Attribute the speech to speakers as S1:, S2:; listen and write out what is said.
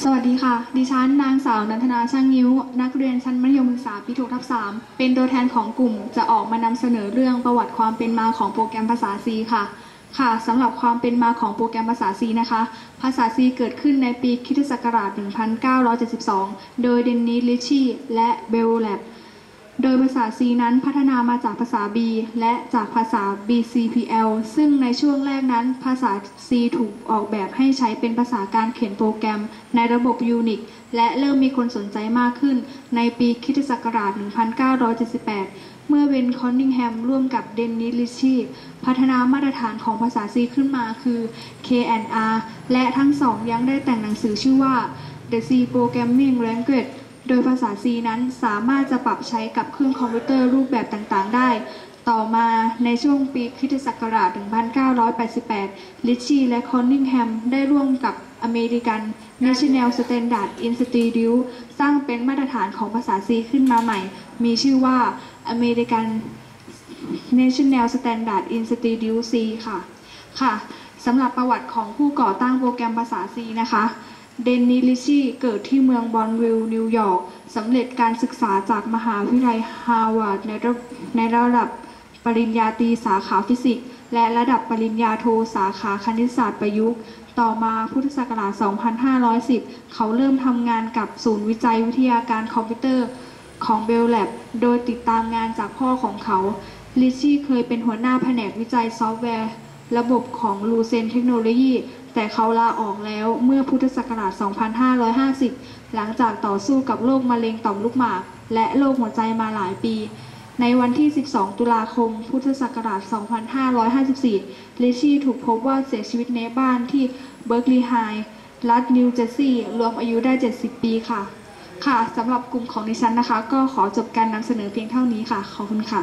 S1: สวัสดีค่ะ ดิฉันนางสาวนันทนาช่างนิ้ว นักเรียนชั้นมัธยมศึกษาปีที่6ทับ3เป็นตัวแทนของกลุ่ม จะออกมานำเสนอเรื่องประวัติความเป็นมาของโปรแกรมภาษา C ค่ะค่ะสำหรับความเป็นมาของโปรแกรมภาษา C นะคะ ภาษา C เกิดขึ้นในปีคิศักราช 1972 โดยเดนนิสลิชชี่และเบลแลบ โดยภาษา C นั้นพัฒนามาจากภาษา B และจากภาษา BCPL ซึ่งในช่วงแรกนั้นภาษา C ถูกออกแบบให้ใช้เป็นภาษาการเขียนโปรแกรมในระบบ Unix และเริ่มมีคนสนใจมากขึ้นในปีคริสตศักราช 1978 เมื่อเวนคอนนิงแฮมร่วมกับเดนนิสลิชีพัฒนามาตรฐานของภาษา C ขึ้นมาคือ KNR และทั้งสองยังได้แต่งหนังสือชื่อว่า The C Programming Language โดยภาษา C นั้นสามารถจะปรับใช้กับเครื่องคอมพิวเตอร์รูปแบบต่างๆ ได้ ต่อมาในช่วงปีคริสตศักราช 1988 ลิชชี่และคอนนิงแฮมได้ร่วมกับอเมริกัน National Standard Institute สร้างเป็นมาตรฐานของภาษา C ขึ้นมาใหม่ มีชื่อว่า American National Standard Institute C ค่ะ ค่ะสำหรับประวัติของผู้ก่อตั้งโปรแกรมภาษา C นะคะ เดนนิลิชีเกิดที่เมืองบอนวิลล์นิวยอร์กสำเร็จการศึกษาจากมหาวิทยาลัยฮาร์วาร์ดในระในระดับปริญญาตรีสาขาฟิสิกส์และระดับปริญญาโทสาขาคณิตศาสตร์ประยุกต์ ต่อมาพุทธศักราช 2510 เขาเริ่มทำงานกับศูนย์วิจัยวิทยาการคอมพิวเตอร์ของเบลแลบโดยติดตามงานจากพ่อของเขาลิชชี่เคยเป็นหัวหน้าแผนกวิจัยซอฟต์แวร์ ระบบของลูเซนเทคโนโลยีแต่เขาลาออกแล้วเมื่อพุทธศักราช 2550 หลังจากต่อสู้กับโรคมะเร็งต่อมลูกหมาก และโรคหัวใจมาหลายปี ในวันที่ 12 ตุลาคม พุทธศักราช 2554 ลิชชี่ถูกพบว่าเสียชีวิตในบ้านที่เบิร์กลีย์ไฮรัฐนิวเจอร์ซีย์รวมอายุได้ 70 ปีค่ะ ค่ะสำหรับกลุ่มของดิฉันนะคะ ก็ขอจบการนำเสนอเพียงเท่านี้ค่ะ ขอบคุณค่ะ